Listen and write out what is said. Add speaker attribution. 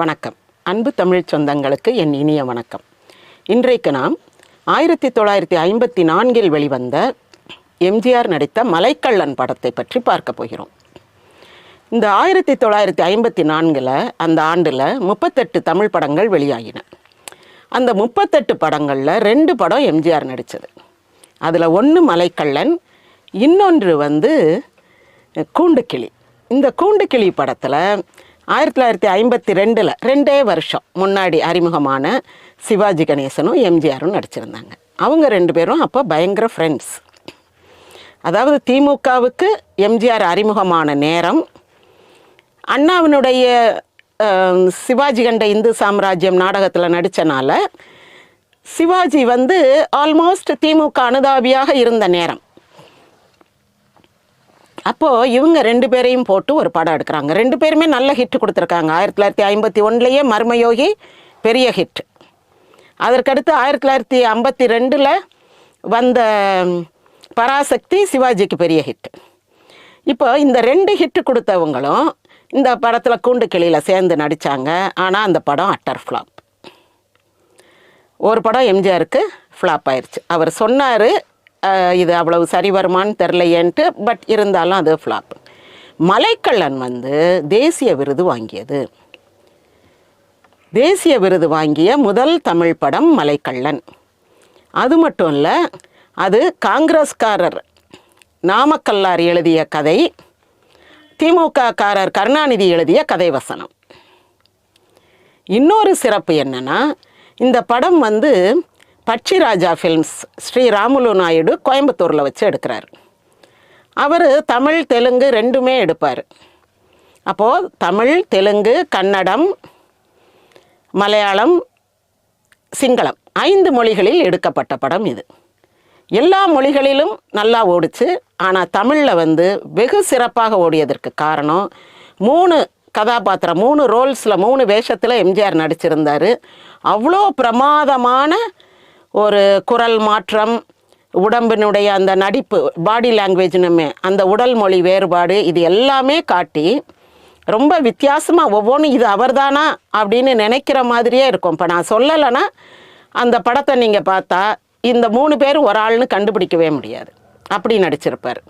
Speaker 1: வணக்கம். அன்பு தமிழ் சொந்தங்களுக்கு என் இனிய வணக்கம். இன்றைக்கு நாம் ஆயிரத்தி தொள்ளாயிரத்தி ஐம்பத்தி நான்கில் வெளிவந்த எம்ஜிஆர் நடித்த மலைக்கள்ளன் படத்தை பற்றி பார்க்க போகிறோம். இந்த ஆயிரத்தி தொள்ளாயிரத்தி ஐம்பத்தி நான்கில் அந்த ஆண்டில் முப்பத்தெட்டு தமிழ் படங்கள் வெளியாகின. அந்த முப்பத்தெட்டு படங்களில் ரெண்டு படம் எம்ஜிஆர் நடித்தது அதில் ஒன்று மலைக்கள்ளன் இன்னொன்று வந்து கூண்டுக்கிளி. இந்த கூண்டுக்கிளி படத்தில் ஆயிரத்தி தொள்ளாயிரத்தி ஐம்பத்தி ரெண்டில் ரெண்டே வருஷம் முன்னாடி அறிமுகமான சிவாஜி கணேசனும் எம்ஜிஆரும் நடிச்சிருந்தாங்க. அவங்க ரெண்டு பேரும் அப்போ பயங்கர ஃப்ரெண்ட்ஸ் அதாவது திமுகவுக்கு எம்ஜிஆர் அறிமுகமான நேரம் அண்ணாவினுடைய சிவாஜி கண்ட இந்து சாம்ராஜ்யம் நாடகத்தில் நடித்தனால சிவாஜி வந்து ஆல்மோஸ்ட் திமுக அனுதாபியாக இருந்த நேரம். அப்போது இவங்க ரெண்டு பேரையும் போட்டு ஒரு படம் எடுக்கிறாங்க. ரெண்டு பேருமே நல்ல ஹிட் கொடுத்துருக்காங்க. ஆயிரத்தி தொள்ளாயிரத்தி ஐம்பத்தி ஒன்றுலேயே மர்மயோகி பெரிய ஹிட் அதற்கடுத்து ஆயிரத்தி தொள்ளாயிரத்தி ஐம்பத்தி ரெண்டில் வந்த பராசக்தி சிவாஜிக்கு பெரிய ஹிட் இப்போ இந்த ரெண்டு ஹிட் கொடுத்தவங்களும் இந்த படத்தில் கூண்டு கிளியில் சேர்ந்து நடித்தாங்க ஆனால் அந்த படம் அட்டர் ஃப்ளாப் ஒரு படம் எம்ஜிஆருக்கு ஃப்ளாப் ஆயிடுச்சு அவர் சொன்னார் இது அவ்வளவு சரி வருமான்னு தெரிலையேன்ட்டு பட் இருந்தாலும் அது ஃப்ளாப் மலைக்கள்ளன் வந்து தேசிய விருது வாங்கியது. தேசிய விருது வாங்கிய முதல் தமிழ் படம் மலைக்கள்ளன் அது மட்டும் இல்லை அது காங்கிரஸ்காரர் நாமக்கல்லார் எழுதிய கதை திமுககாரர் கருணாநிதி எழுதிய கதை வசனம். இன்னொரு சிறப்பு என்னன்னா இந்த படம் வந்து பட்சிராஜா ஃபில்ம்ஸ் ஸ்ரீ ராமுலு நாயுடு கோயம்புத்தூரில் வச்சு எடுக்கிறார். அவர் தமிழ் தெலுங்கு ரெண்டுமே எடுப்பார். அப்போது தமிழ் தெலுங்கு கன்னடம் மலையாளம் சிங்களம் ஐந்து மொழிகளில் எடுக்கப்பட்ட படம் இது. எல்லா மொழிகளிலும் நல்லா ஓடிச்சு. ஆனால் தமிழில் வந்து வெகு சிறப்பாக ஓடியதற்கு காரணம் மூணு கதாபாத்திரம் மூணு ரோல்ஸில் மூணு வேஷத்தில் எம்ஜிஆர் நடிச்சிருந்தார். அவ்வளோ பிரமாதமான ஒரு குரல் மாற்றம் உடம்பினுடைய அந்த நடிப்பு பாடி லாங்குவேஜ்னுமே அந்த உடல் மொழி வேறுபாடு இது எல்லாமே காட்டி ரொம்ப வித்தியாசமாக ஒவ்வொன்றும் இது அவர்தானா அப்படின்னு நினைக்கிற மாதிரியே இருக்கும். இப்போ நான் சொல்லலைன்னா அந்த படத்தை நீங்கள் பார்த்தா இந்த மூணு பேரும் ஒரு ஆள்னு கண்டுபிடிக்கவே முடியாது. அப்படி நடிச்சிருப்பார்.